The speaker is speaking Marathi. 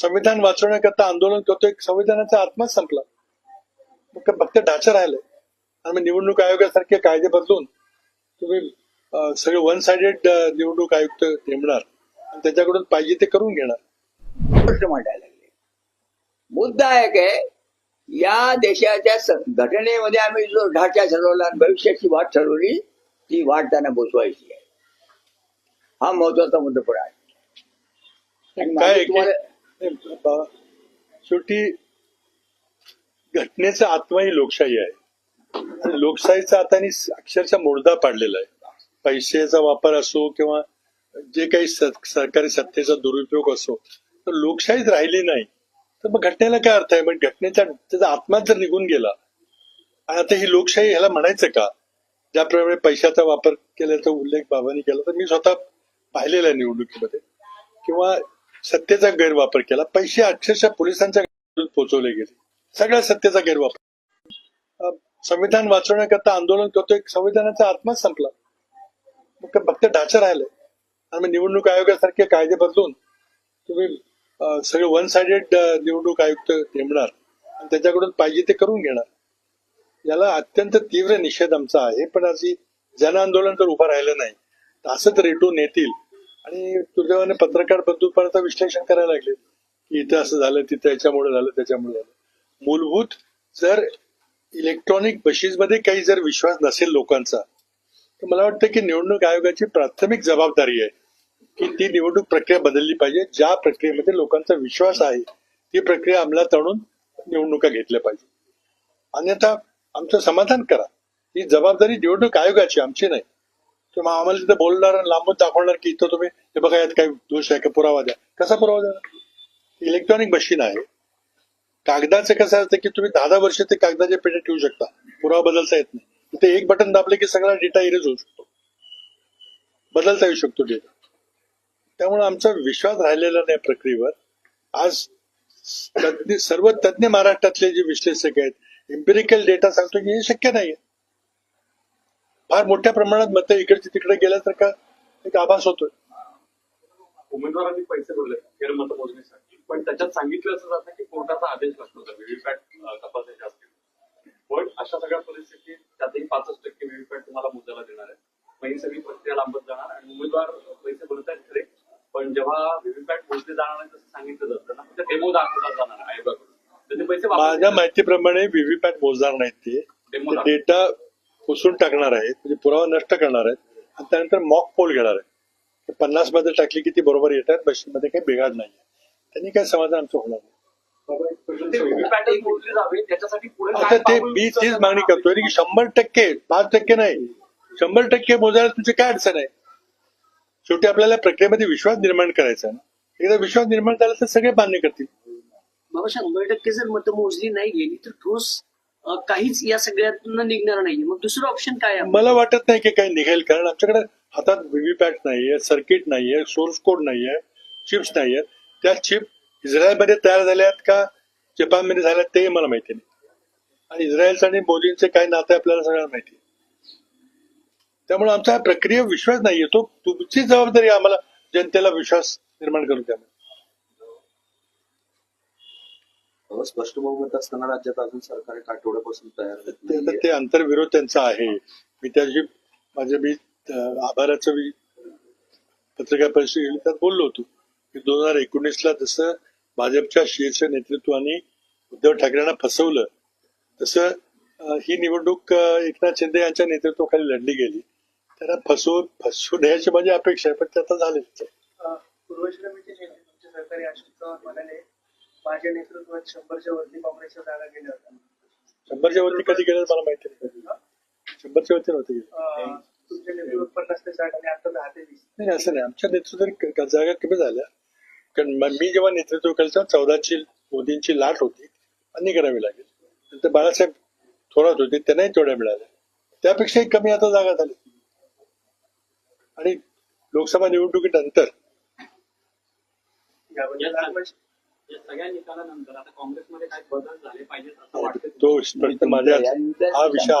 संविधान वाचवण्याकरता आंदोलन करतो एक संविधानाचा आत्माच संपला. मग फक्त ढाचा राहिलंय. आणि मग निवडणूक आयोगासारखे कायदे बदलून तुम्ही सगळे वन साइडेड निवडणूक आयुक्त नेमणार. आणि त्याच्याकडून पाहिजे ते करून घेणार. प्रश्न मांडायला लागले. मुद्दा एक आहे या देशाच्या घटनेमध्ये आम्ही जो ढाचा ठरवला भविष्याची वाट ठरवली ती वाट त्यांना बोचवायची आहे. हा महत्त्वाचा मुद्दा पण आहे. शेवटी घटनेचा आत्मा ही लोकशाही आहे. आणि लोकशाहीचा आता अक्षरशः मोडदा पाडलेला आहे. पैशाचा वापर असो किंवा जे काही सरकारी सत्तेचा दुरुपयोग असो तर लोकशाहीच राहिली नाही. तर मग घटनेला काय अर्थ आहे? म्हणजे घटनेचा त्याचा आत्माच जर निघून गेला आणि आता ही लोकशाही ह्याला म्हणायचं का? ज्याप्रमाणे पैशाचा वापर केल्याचा उल्लेख बाबांनी केला तर मी स्वतः पाहिलेला आहे निवडणुकीमध्ये. किंवा सत्तेचा गैरवापर केला. पैसे अक्षरशः पोलिसांच्या पोहोचवले गेले. सगळ्या सत्तेचा गैरवापर. संविधान वाचवण्याकरता आंदोलन करतो एक संविधानाचा आत्माच संपला. मग फक्त ढाचा राहिले आणि निवडणूक आयोगासारखे कायदे बदलून तुम्ही सगळे वन साइडेड निवडणूक आयुक्त नेमणार. आणि त्याच्याकडून पाहिजे ते करून घेणार. याला अत्यंत तीव्र निषेध आमचा आहे. पण अशी जन आंदोलन जर उभं राहिलं नाही. तर असंच रेटून येतील आणि दुर्दैवाने पत्रकार बंधू पण आता विश्लेषण करायला लागले. की इथं असं झालं तिथं याच्यामुळे झालं त्याच्यामुळे झालं. मूलभूत जर इलेक्ट्रॉनिक बशीजमध्ये काही जर विश्वास नसेल लोकांचा तर मला वाटतं की निवडणूक आयोगाची प्राथमिक जबाबदारी आहे की ती निवडणूक प्रक्रिया बदलली पाहिजे. ज्या प्रक्रियेमध्ये लोकांचा विश्वास आहे ती प्रक्रिया अंमलात आणून निवडणुका घेतल्या पाहिजे. अन्यथा आमचं समाधान करा. ही जबाबदारी निवडणूक आयोगाची आमची नाही. किंवा आम्हाला तिथं बोलणार आणि लांबून दाखवणार की इथं तुम्ही हे बघा यात काही दोष आहे का? पुरावा द्या. कसा पुरावा द्या? इलेक्ट्रॉनिक मशीन आहे. कागदाचं कसं असतं की तुम्ही दहा दहा वर्ष ते कागदाचे पेटे ठेवू शकता. पुरावा बदलता येत नाही. तिथे एक बटन दाबले की सगळा डेटा इरेज होऊ शकतो. बदलता येऊ शकतो डेटा त्यामुळे आमचा विश्वास राहिलेला नाही प्रक्रियेवर. आज तज्ञ सर्व तज्ञ महाराष्ट्रातले जे विश्लेषक आहेत इम्पेरिकल डेटा सांगतो की हे शक्य नाहीये. फार मोठ्या प्रमाणात मतं इकडचे तिकडे गेल्यासारखा एक आभास होतोय. उमेदवारांनी पैसे भरले फेर मतमोजणीसाठी पण त्याच्यात सांगितलं असं जातं की कोर्टाचा आदेश लागतो व्हीव्हीपॅट तपासायचे असतील पण अशा सगळ्या परिस्थितीत त्यातही पाचच टक्के व्हीव्हीपॅट तुम्हाला मोजायला देणार आहे मग ही सगळी प्रक्रिया लांबत जाणार आणि उमेदवार पैसे भरत आहेत खरे. पण जेव्हा व्हीव्हीपॅट मोजले जाणार नाही तसं सांगितलं जातं. ना फक्त डेमो दाखवला जाणार आहे आयोगाकडून तर ते पैसे माझ्या माहितीप्रमाणे व्हीव्हीपॅट मोजणार नाहीत ते. डेटा पुसून टाकणार आहेत म्हणजे पुरावा नष्ट करणार आहेत आणि त्यानंतर मॉक पोल घेणार आहेत. पन्नासमध्ये टाकली की ती बरोबर येतात बशीमध्ये काही बिघाड नाही त्यांनी काय समाधान आमचं होणार नाही. आता काय ते मी तीच मागणी आहे? करतोय की शंभर टक्के पाच टक्के नाही शंभर टक्के मोजायला तुझी काय अडचण आहे? शेवटी आपल्याला प्रक्रियेमध्ये विश्वास निर्माण करायचा एकदा विश्वास निर्माण झाला तर सगळे मान्य करतील. बाबा शंभर टक्के जर मतं मोजली नाही गेली तर ठोस काहीच या सगळ्यातून निघणार नाही मग दुसरं ऑप्शन काय आहे? मला वाटत नाही की काही निघेल कारण आमच्याकडे हातात व्हीव्हीपॅट नाहीये सर्किट नाहीये सोर्स कोड नाहीये चिप्स नाहीयेत. त्या चिप इस्रायलमध्ये तयार झाल्या आहेत का जपानमध्ये झाल्या ते मला माहिती नाही. आणि इस्रायलचं आणि मोदींचे काय नाते आपल्याला सगळ्यांना माहिती त्यामुळे आमचा प्रक्रिया विश्वास नाहीये. तो तुमची जबाबदारी आम्हाला जनतेला विश्वास निर्माण करून द्या स्पष्ट बहुमत असताना राज्यात अजून सरकार एक आठवड्यापासून तयार ते अंतर्विरोध त्यांचा आहे. मी त्याची माझे मी आभाराचं मी पत्रकार परिषद त्यात बोललो होतो की दोन हजार एकोणीस ला जसं भाजपच्या शीर्ष नेतृत्वाने उद्धव ठाकरेंना फसवलं तसं ही निवडणूक एकनाथ शिंदे यांच्या नेतृत्वाखाली लढली गेली. त्यांना फसवून फसवू नयाची माझी अपेक्षा आहे पण ते आता झालेच आहे. माझ्या नेतृत्वात शंभरच्या वरती काँग्रेसच्या जागा गेल्या होत्या. शंभरच्या वरती कधी गेलं मला माहिती नाही शंभरच्या वरती नव्हते गेले. तुमच्या नेतृत्वात पन्नास ते साठ आणि आता दहा ते वीस. नाही असं नाही. आमच्या नेतृत्वात जागा कमी झाल्या. कारण म- जेव्हा नेतृत्व केलं तेव्हा चौदाची मोदींची लाट होती आणि करावी लागेल. नंतर बाळासाहेब थोरात होते त्यांनाही तेवढ्या मिळाल्या. त्यापेक्षाही कमी आता जागा झाल्या आणि लोकसभा निवडणुकीनंतर या सगळ्या निकालानंतर आता काँग्रेसमध्ये काय बदल झाले पाहिजेत असं वाटतं तो प्रश्न माझ्या हा विषय